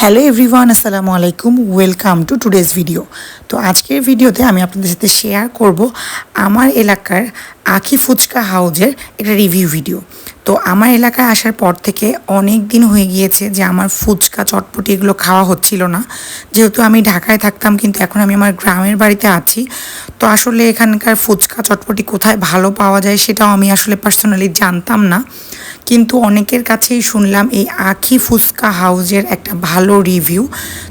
Hello everyone আসসালামু আলাইকুম welcome to today's video তো আজকের ভিডিওতে আমি আপনাদের সাথে শেয়ার করব আমার এলাকার আখি ফুচকা হাউজের একটা রিভিউ ভিডিও তো আমার এলাকায় আসার পর থেকে অনেক দিন হয়ে গিয়েছে যে আমার ফুচকা চটপটি এগুলো খাওয়া হচ্ছিল না। যেহেতু আমি ঢাকায় থাকতাম, কিন্তু এখন আমি আমার গ্রামের বাড়িতে আছি। তো আসলে এখানকার ফুচকা চটপটি কোথায় ভালো পাওয়া যায় সেটাও আমি আসলে পার্সোনালি জানতাম না। কিন্তু অনেকের কাছেই শুনলাম এই আখি ফুচকা হাউজের একটা ভালো রিভিউ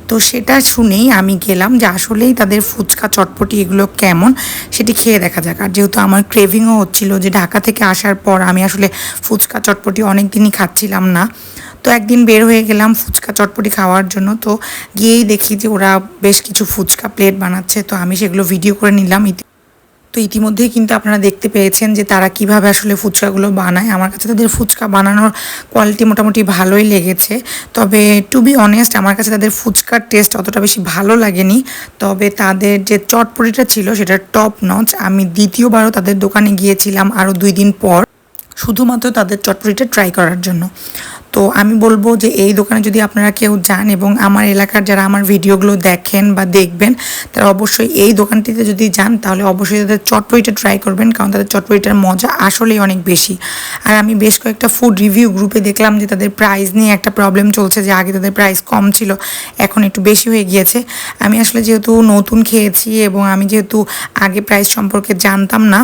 তো সেটা শুনেই আমি গেলাম যে আসলেই তাদের ফুচকা চটপটি এগুলো কেমন, সেটি খেয়ে দেখা যাক। আর যেহেতু আমার ক্রেভিংও হচ্ছিল যে ঢাকা থেকে আসার পর আমি আসলে ফুচকা চটপটি অনেক দিনই খাচ্ছিলাম না। তো একদিন বের হয়ে গেলাম ফুচকা চটপটি খাওয়ার জন্য। তো গিয়েই দেখি যে ওরা বেশ কিছু ফুচকা প্লেট বানাচ্ছে। তো আমি সেগুলো ভিডিও করে নিলাম। ইতি- তো ইতিমধ্যেই কিন্তু আপনারা দেখতে পেয়েছেন যে তারা কীভাবে আসলে ফুচকাগুলো বানায়। আমার কাছে তাদের ফুচকা বানানোর কোয়ালিটি মোটামুটি ভালোই লেগেছে। তবে টু বি অনেস্ট আমার কাছে তাদের ফুচকার টেস্ট অতটা বেশি ভালো লাগেনি। তবে তাদের যে চটপটিটা ছিল সেটা টপ নচ আমি দ্বিতীয়বারও তাদের দোকানে গিয়েছিলাম আরও দুই দিন পর। শুধুমাত্র তাদের চটপটিটা ট্রাই করার জন্য। তো আমি বলব যে এই দোকানে যদি আপনারা কেউ যান এবং আমার এলাকার যারা আমার ভিডিওগুলো দেখেন বা দেখবেন, তারা অবশ্যই এই দোকানটিতে যদি যান, তাহলে অবশ্যই তাদের চটপটিটা ট্রাই করবেন, কারণ তাদের চটপটিটার মজা আসলেই অনেক বেশি। আর আমি বেশ কয়েকটা ফুড রিভিউ গ্রুপে দেখলাম যে তাদের প্রাইস নিয়ে একটা প্রবলেম চলছে, যে আগে তাদের প্রাইস কম ছিল, এখন একটু বেশি হয়ে গিয়েছে। আমি আসলে যেহেতু নতুন খেয়েছি এবং আমি যেহেতু আগে প্রাইস সম্পর্কে জানতাম না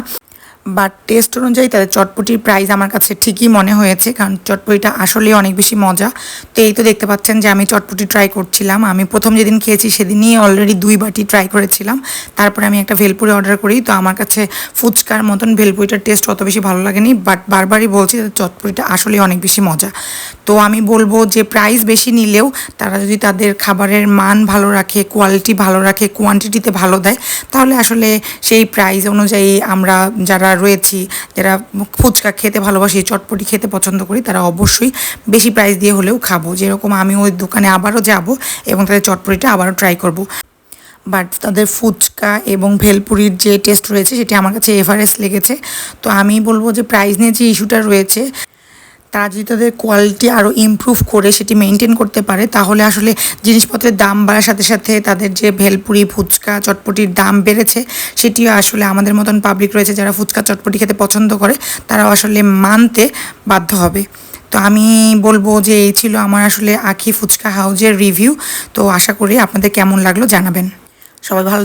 বাট টেস্ট অনুযায়ী তাদের চটপটির প্রাইস আমার কাছে ঠিকই মনে হয়েছে। কারণ চটপটিটা আসলেই অনেক বেশি মজা। তো এই তো দেখতে পাচ্ছেন যে আমি চটপটি ট্রাই করছিলাম। আমি প্রথম যেদিন খেয়েছি সেদিনই অলরেডি দুই বাটি ট্রাই করেছিলাম। তারপরে আমি একটা ভেলপুরি অর্ডার করি। তো আমার কাছে ফুচকার মতন ভেলপুরিটার টেস্ট অত বেশি ভালো লাগেনি। বাট বারবারই বলছি চটপটিটা আসলেই অনেক বেশি মজা। তো আমি বলব যে প্রাইস বেশি নিলেও তারা যদি তাদের খাবারের মান ভালো রাখে কোয়ালিটি ভালো রাখে কোয়ান্টিটিতে ভালো দেয়, তাহলে আসলে সেই প্রাইস অনুযায়ী আমরা যারা রয়েছি, যারা ফুচকা খেতে ভালোবাসি, চটপটি খেতে পছন্দ করি, তারা অবশ্যই বেশি প্রাইস দিয়ে হলেও খাব। যেরকম আমি ওই দোকানে আবারও যাব এবং তাদের চটপটিটা আবারও ট্রাই করব। বাট তাদের ফুচকা এবং ভেলপুরির যে টেস্ট রয়েছে, সেটি আমার কাছে এভারেস্ট লেগেছে। তো আমি বলব যে প্রাইস নিয়ে যে ইস্যুটা রয়েছে তারা যদি তাদের কোয়ালিটি আরও ইমপ্রুভ করে সেটি মেনটেন করতে পারে, তাহলে আসলে জিনিসপত্রের দাম বাড়ার সাথে সাথে তাদের যে ভেলপুরি, ফুচকা, চটপটির দাম বেড়েছে, সেটিও আসলে আমাদের মতন পাবলিক রয়েছে যারা ফুচকা, চটপটি খেতে পছন্দ করে, তারাও আসলে মানতে বাধ্য হবে। তো আমি বলব যে এই ছিল আমার আসলে আখি ফুচকা হাউজের রিভিউ তো আশা করি আপনাদের কেমন লাগল জানাবেন। সবাই ভালো